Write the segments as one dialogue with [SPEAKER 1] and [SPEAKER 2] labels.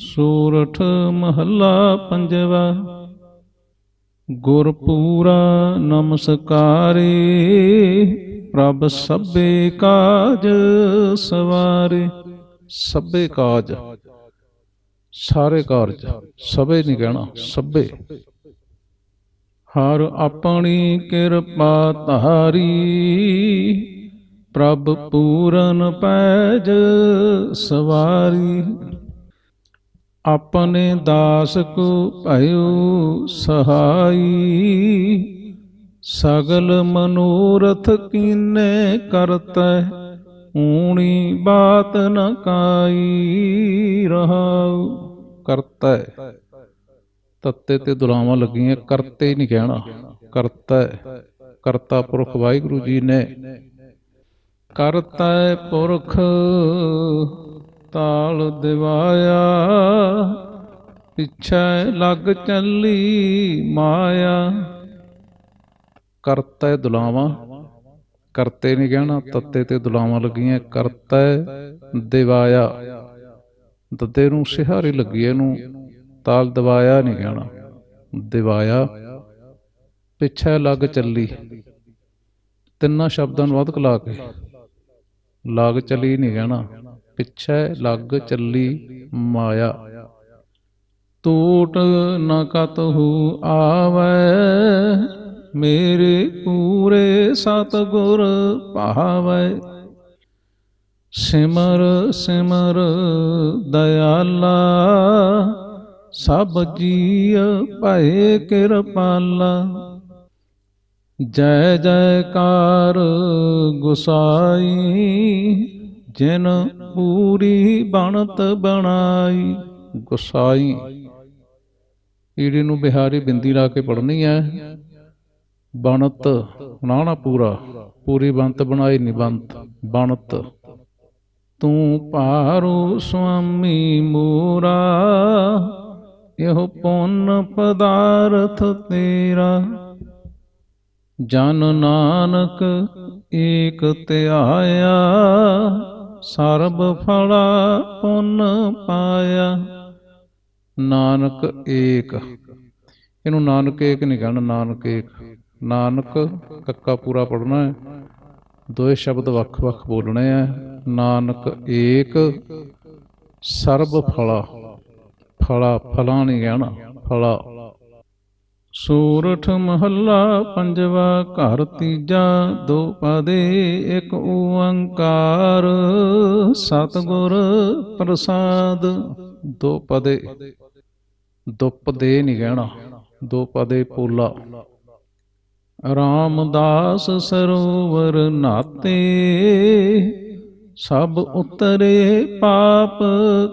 [SPEAKER 1] ਸੂਰਠ ਮਹੱਲਾ ਪੰਜਵਾ, ਗੁਰਪੂਰਾ ਨਮਸਕਾਰੇ, ਪ੍ਰਭ ਸਭੇ ਕਾਜ ਸਵਾਰੇ। ਸਭੇ ਕਾਜ, ਸਾਰੇ ਕਾਰਜ, ਸਭੇ ਨਹੀਂ ਕਹਿਣਾ, ਸਭੇ। ਹਰ ਆਪਣੀ ਕਿਰਪਾ ਧਾਰੀ, ਪ੍ਰਭ ਪੂਰਨ ਪੈਜ ਸਵਾਰੀ। ਆਪਣੇ ਦਾਸ ਕੋ ਭਇਓ ਸਹਾਈ। ਸਗਲ ਮਨੋਰਥ ਕੀਨੇ ਕਰਤੈ, ਊਣੀ ਬਾਤ ਨ ਕਾਈ ਰਹਾਉ। ਕਰਤੈ। ਤੱਤੇ ਤੇ ਦੁਲਾਵਾਂ ਲੱਗੀਆਂ, ਕਰਤੇ ਨਹੀਂ ਕਹਿਣਾ। ਕਰਤੈ। ਕਰਤਾ ਪੁਰਖ ਵਾਹਿਗੁਰੂ ਜੀ ਨੇ। ਕਰਤੈ ਪੁਰਖ ਤਾਲ ਦਿਵਾਇਆ ਪਿੱਛੇ ਲੱਗ ਚੱਲੀ ਮਾਇਆ। ਕਰਤਾ ਦੁਲਾਵਾਂ ਕਰਤੇ ਨਹੀਂ ਕਹਿਣਾ ਤੱਤੇ ਤੇ ਦੁਲਾਵਾਂ ਲੱਗੀਆਂ ਕਰਤੈ ਦਿਵਾਇਆ। ਦੱਦੇ ਨੂੰ ਸਿਹਾਰੀ ਲੱਗੀ ਹੈ, ਇਹਨੂੰ ਤਾਲ ਦਵਾਇਆ ਨਹੀਂ ਕਹਿਣਾ ਦਿਵਾਇਆ। ਪਿੱਛੇ ਲੱਗ ਚੱਲੀ ਤਿੰਨਾਂ ਸ਼ਬਦਾਂ ਨੂੰ ਵੱਧ ਕਲਾ ਕੇ ਲਾਗ ਚਲੀ ਨਹੀਂ ਕਹਿਣਾ। ਪਿੱਛੇ ਲੱਗ ਚੱਲੀ ਮਾਇਆ। ਟੂਟ ਨ ਕਤਹੂ ਆਵੈ, ਮੇਰੇ ਪੂਰੇ ਸਤਗੁਰ ਭਾਵੈ ਸਿਮਰ ਸਿਮਰ ਦਇਆਲਾ, ਸਭ ਜੀਅ ਭਏ ਕਿਰਪਾਲਾ। ਜੈ ਜੈਕਾਰ ਗੁਸਾਈ ਜਿਨ ਪੂਰੀ ਬਣਤ ਬਣਾਈ, ਗੁਸਾਈ। ਈੜੀ ਨੂੰ ਬਿਹਾਰੀ ਬਿੰਦੀ ਲਾ ਕੇ ਪੜਨੀ ਹੈ ਬਣਤ ਨਾਣਾ ਪੂਰਾ। ਪੂਰੀ ਬੰਤ ਬਣਾਈ ਨਹੀਂ ਬਣਤ ਤੂੰ ਭਾਰੂ ਸੁਆਮੀ ਮੂਰਾ, ਇਹੋ ਪੁੰਨ ਪਦਾਰਥ ਤੇਰਾ। ਜਨ ਨਾਨਕ ਏਕ ਧਿਆਇਆ ਸਰਬ ਫਲਾ ਪੁੰਨ ਪਾਇਆ। ਨਾਨਕ ਏਕ। ਇਹਨੂੰ ਨਾਨਕ ਏਕ ਨਹੀਂ ਕਹਿਣਾ, ਨਾਨਕ ਏਕ। ਨਾਨਕ ਕੱਕਾ ਪੂਰਾ ਪੜਨਾ ਹੈ। ਦੋਏ ਸ਼ਬਦ ਵੱਖ-ਵੱਖ ਬੋਲਣੇ ਆ। ਨਾਨਕ ਏਕ, ਸਰਬ ਫਲਾ। ਫਲਾ ਫਲਾ ਨਹੀਂ ਕਹਿਣਾ, ਫਲਾ। ਸੂਰਠ ਮਹੱਲਾ ਪੰਜਵਾ ਘਰ ਤੀਜਾ, ਦੋ ਪਦੇ, ਇੱਕ ਓੰਕਾਰ। ਸਤਗੁਰ ਪ੍ਰਸਾਦ, ਦੋ ਪਦੇ। ਦੁਪਦੇ ਨਹੀਂ ਕਹਿਣਾ, ਦੋ ਪਦੇ ਪੋਲਾ। ਰਾਮਦਾਸ ਸਰੋਵਰ ਨਾਤੇ, ਸਭ ਉਤਰੇ ਪਾਪ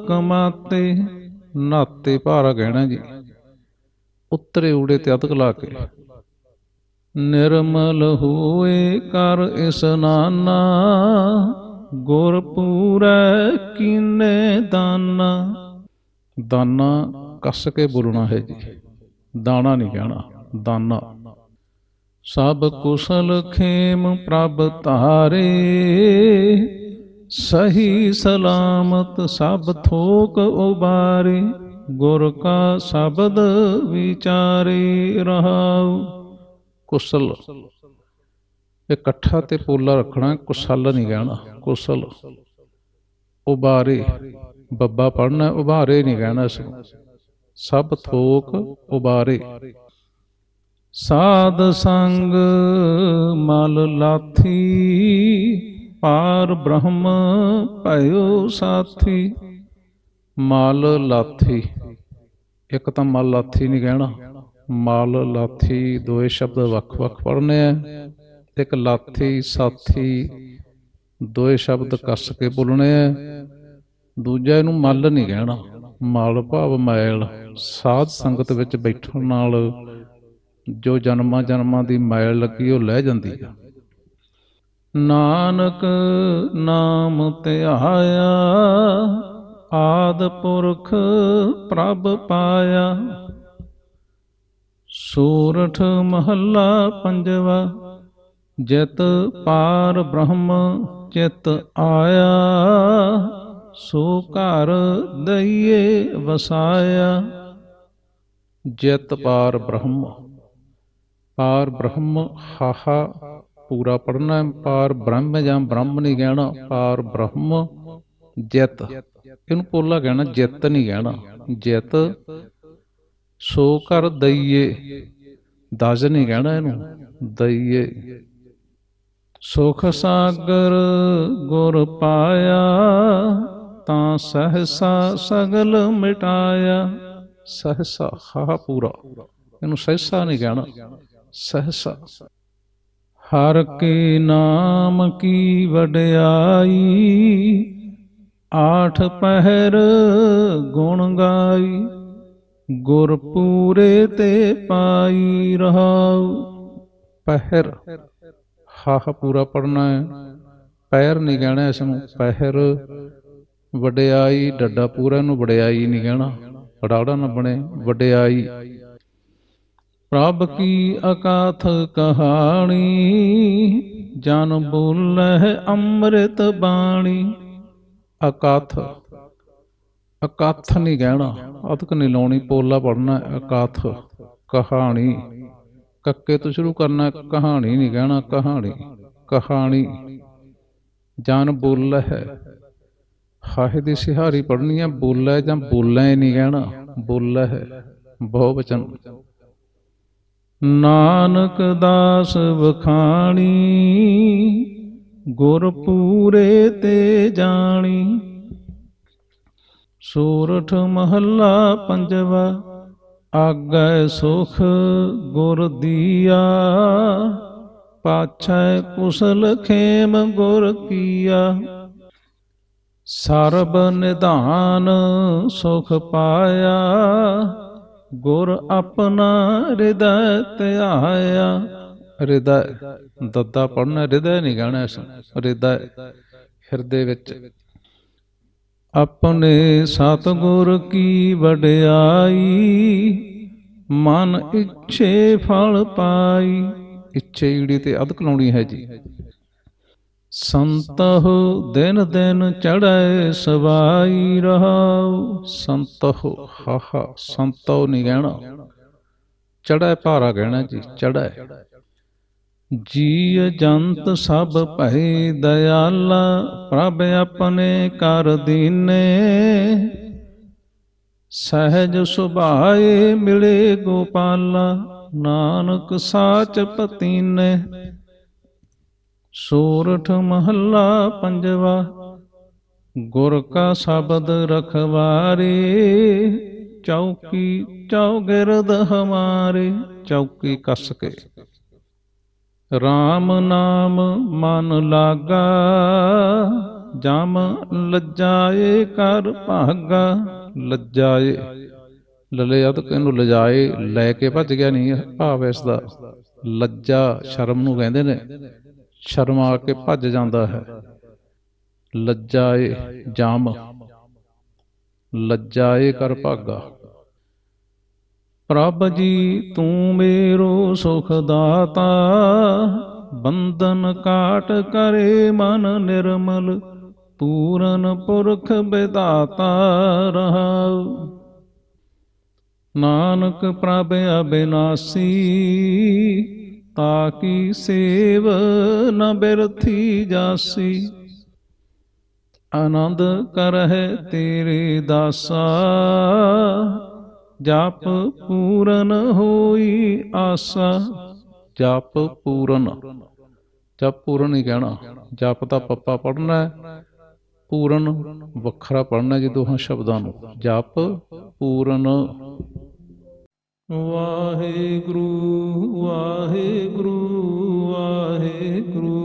[SPEAKER 1] ਕਮਾਤੇ। ਨਾਤੇ ਭਾਰਾ ਕਹਿਣਾ ਜੀ। ਉਤਰੇ ਊੜੇ ਤੇ ਅਧਕ ਲਾ ਕੇ। ਨਿਰਮਲ ਹੋਏ ਕਰ ਇਸਨਾਨਾ ਗੁਰ ਪੂਰੈ ਕੀਨੇ ਦਾਨਾ। ਦਾਨਾ ਕੱਸ ਕੇ ਬੋਲਣਾ ਹੈ ਜੀ। ਦਾਣਾ ਨਹੀਂ ਕਹਿਣਾ, ਦਾਨਾ। ਸਭ ਕੁਸ਼ਲ ਖੇਮ ਪ੍ਰਭ ਧਾਰੇ, ਸਹੀ ਸਲਾਮਤ ਸਭ ਥੋਕ ਉਬਾਰੇ। ਗੁਰ ਕਾ ਸ਼ਬਦ ਵਿਚਾਰੇ ਰਹਾਉ। ਕੁਸਲ। ਇਕੱਠਾ ਤੇ ਪੋਲਾ ਰੱਖਣਾ, ਕੁਸਲ ਨਹੀਂ ਕਹਿਣਾ। ਕੁਸਲ। ਉਬਾਰੇ। ਬੱਬਾ ਪੜਨਾ ਉਬਾਰੇ ਨਹੀਂ ਕਹਿਣਾ ਇਸ ਨੂੰ। ਸਭ ਥੋਕ ਉਬਾਰੇ। ਸਾਧ ਸੰਗ ਮਲ ਲਾਥੀ, ਪਾਰ ਬ੍ਰਹਮ ਭਇਓ ਸਾਥੀ। ਮਾਲ ਲਾਥੀ। ਇੱਕ ਤਾਂ ਮਲ ਲਾਥੀ ਨਹੀਂ ਕਹਿਣਾ। ਮਾਲ ਲਾਥੀ ਦੋਏ ਸ਼ਬਦ ਵੱਖ-ਵੱਖ ਪੜਨੇ ਆ। ਇੱਕ ਲਾਥੀ, ਸਾਥੀ ਦੋਏ ਸ਼ਬਦ ਕੱਸ ਕੇ ਬੋਲਣੇ ਆ। ਦੂਜਾ ਇਹਨੂੰ ਮਲ ਨਹੀਂ ਕਹਿਣਾ। ਮਲ ਭਾਵ ਮੈਲ। ਸਾਧ ਸੰਗਤ ਵਿੱਚ ਬੈਠਣ ਨਾਲ ਜੋ ਜਨਮਾਂ ਜਨਮਾਂ ਦੀ ਮੈਲ ਲੱਗੀ ਉਹ ਲੈ ਜਾਂਦੀ ਆ। ਨਾਨਕ ਨਾਮ ਧਿਆਇਆ ਆਦ ਪੁਰਖ ਪ੍ਰਭ ਪਾਇਆ। ਸੂਰਠ ਮਹੱਲਾ ਪੰਜਵਾ, ਜਿਤ ਪਾਰ ਬ੍ਰਹਮ ਚਿਤ ਆਇਆ। ਸੋ ਘਰ ਦਈਏ ਵਸਾਇਆ। ਜਿਤ ਪਾਰ ਬ੍ਰਹਮ ਪਾਰ ਬ੍ਰਹਮ ਹਾਹਾ, ਪੂਰਾ ਪੜਨਾ ਪਾਰ ਬ੍ਰਹਮ ਜਾਂ ਬ੍ਰਹਮ ਨਹੀਂ ਕਹਿਣਾ, ਪਾਰ ਬ੍ਰਹਮ ਜਿਤ। ਇਹਨੂੰ ਪੋਲਾ ਕਹਿਣਾ ਜਿਤ ਨਹੀਂ ਕਹਿਣਾ। ਜਿਤ ਸੋ ਕਰ ਦਈਏ। ਦਜ ਨਹੀਂ ਕਹਿਣਾ ਇਹਨੂੰ। ਦਈਏ। ਸੁਖ ਸਾਗਰ ਗੁਰ ਪਾਇਆ, ਤਾਂ ਸਹਸਾ ਸਗਲ ਮਿਟਾਇਆ। ਸਹਸਾ ਹਾ ਪੂਰਾ। ਇਹਨੂੰ ਸਹਸਾ ਨਹੀਂ ਕਹਿਣਾ। ਸਹਸਾ। ਹਰ ਕੇ ਨਾਮ ਕੀ ਵਡਿਆਈ ਆਠ ਪਹਿਰ ਗੁਣ ਗਾਈ, ਗੁਰ ਪੂਰੇ ਤੇ ਪਾਈ ਰਹਾਉ। ਪਹਿਰ, ਹਾਹ ਪੂਰਾ ਪੜਨਾ ਹੈ। ਪਹਿਰ ਨਹੀਂ ਕਹਿਣਾ ਇਸ ਨੂੰ, ਪਹਿਰ ਵਡਿਆਈ, ਡੱਡਾ ਪੂਰਾ ਨੂੰ ਵਡਿਆਈ ਨਹੀਂ ਕਹਿਣਾ। ਫੜਾੜਾ ਨਾ ਬਣੇ, ਵਡਿਆਈ। ਪ੍ਰਭ ਕੀ ਅਕਾਥ ਕਹਾਣੀ, ਜਨ ਬੋਲਹਿ ਅੰਮ੍ਰਿਤ ਬਾਣੀ। ਅਕਾਥ। ਅਕਾਥ ਨਹੀਂ ਕਹਿਣਾ ਅਤਕ ਨਹੀਂ ਲਾਉਣੀ, ਪੋਲਾ ਪੜਨਾ ਅਕਾਥ। ਕਹਾਣੀ। ਕੱਕੇ ਤੋਂ ਸ਼ੁਰੂ ਕਰਨਾ ਕਹਾਣੀ, ਨਹੀਂ ਕਹਿਣਾ ਕਹਾਣੀ। ਕਹਾਣੀ। ਜਨ ਬੋਲ ਹੈ। ਹਾਹੇ ਦੀ ਸਿਹਾਰੀ ਪੜਨੀ ਹੈ, ਬੋਲੇ ਜਾਂ ਬੋਲੇ ਨਹੀਂ ਕਹਿਣਾ ਬੋਲ ਹੈ। ਬਹੁ ਵਚਨ ਨਾਨਕ ਦਾਸ ਵਖਾਣੀ ਗੁਰ ਪੂਰੇ ਤੇ ਜਾਣੀ। ਸੂਰਠ ਮਹੱਲਾ ਪੰਜਵਾ, ਆਗੈ ਸੁਖ ਗੁਰ ਦੀਆ। ਪਾਛੈ ਕੁਸਲ ਖੇਮ ਗੁਰ ਕੀਆ। ਸਰਬ ਨਿਧਾਨ ਸੁਖ ਪਾਇਆ, ਗੁਰ ਆਪਣਾ ਹਿਰਦੈ ਧਿਆਇਆ। ਹਿਰਦੈ ਦੱਦਾ ਪੜਨਾ ਹਿਰਦੈ ਨਹੀਂ ਕਹਿਣਾ ਇਸ ਹਿਰਦੇ ਵਿੱਚ। ਆਪਣੇ ਸਤਗੁਰ ਕੀ ਵਡਿਆਈ, ਮਨ ਇੱਛੇ ਫਲ ਪਾਈ। ਇੱਛੇ ਈੜੀ ਤੇ ਅਧਕ ਲਾਉਣੀ ਹੈ ਜੀ। ਸੰਤਹੁ ਦਿਨ ਦਿਨ ਚੜੈ ਸਵਾਈ ਰਹਾਉ। ਸੰਤਹੁ ਹਾਹਾ ਸੰਤੋ ਨਹੀਂ ਕਹਿਣਾ ਚੜੈ ਭਾਰਾ ਕਹਿਣਾ ਜੀ, ਚੜ੍ਹੈ। ਜੀ ਜੰਤ ਸਭ ਭੈ ਦਇਆਲਾ, ਪ੍ਰਭ ਆਪਣੇ ਕਰ ਦੀਨੇ। ਸਹਿਜ ਸੁਭਾਏ ਮਿਲੇ ਗੋਪਾਲਾ, ਨਾਨਕ ਸਾਚ ਪਤੀਨੇ। ਸੂਰਠ ਮਹੱਲਾ ਪੰਜਵਾ, ਗੁਰ ਕਾ ਸ਼ਬਦ ਰਖਵਾਰੇ। ਚੌਕੀ ਚੌਗਿਰਦ ਹਮਾਰੇ, ਚੌਕੀ ਕਸ ਕੇ। RAM ਨਾਮ ਮਨ ਲਾਗਾ, ਜਮ ਲੱਜਾਏ ਕਰ ਭਾਗਾ। ਲੱਜਾਏ ਲਲੇ ਅਦ ਇਹਨੂੰ ਲਜਾਏ, ਲੈ ਕੇ ਭੱਜ ਗਿਆ ਨਹੀਂ ਭਾਵ ਇਸ ਦਾ। ਲੱਜਾ ਸ਼ਰਮ ਨੂੰ ਕਹਿੰਦੇ ਨੇ, ਸ਼ਰਮ ਆ ਕੇ ਭੱਜ ਜਾਂਦਾ ਹੈ। ਲੱਜਾਏ ਜਾਮ, ਲੱਜਾਏ ਕਰ ਭਾਗਾ। ਪ੍ਰਭ ਜੀ, ਤੂੰ ਮੇਰੋ ਸੁਖ ਦਾਤਾ ਬੰਧਨ ਕਾਟ ਕਰੇ ਮਨ ਨਿਰਮਲ, ਪੂਰਨ ਪੁਰਖ ਬਿਦਾਤਾ ਰਹਾਉ। ਨਾਨਕ ਪ੍ਰਭ ਅਬਿਨਾਸੀ, ਤਾਕੀ ਸੇਵ ਨ ਬਿਰਥੀ ਜਾਸੀ। ਆਨੰਦ ਕਰਹਿ ਤੇਰੇ ਦਾਸਾ ਜਪ ਪੂਰਨ ਹੋਈ ਆਸਾ। ਜਪ ਪੂਰਨ। ਜਪ ਪੂਰਨ ਨਹੀਂ ਕਹਿਣਾ। ਜਪ ਤਾਂ ਪੱਪਾ ਪੜਨਾ ਹੈ। ਪੂਰਨ ਵੱਖਰਾ ਪੜਨਾ ਜੀ ਦੋਹਾਂ ਸ਼ਬਦਾਂ ਨੂੰ। ਜਪ ਪੂਰਨ। ਵਾਹਿਗੁਰੂ ਵਾਹਿਗੁਰੂ ਵਾਹਿਗੁਰੂ।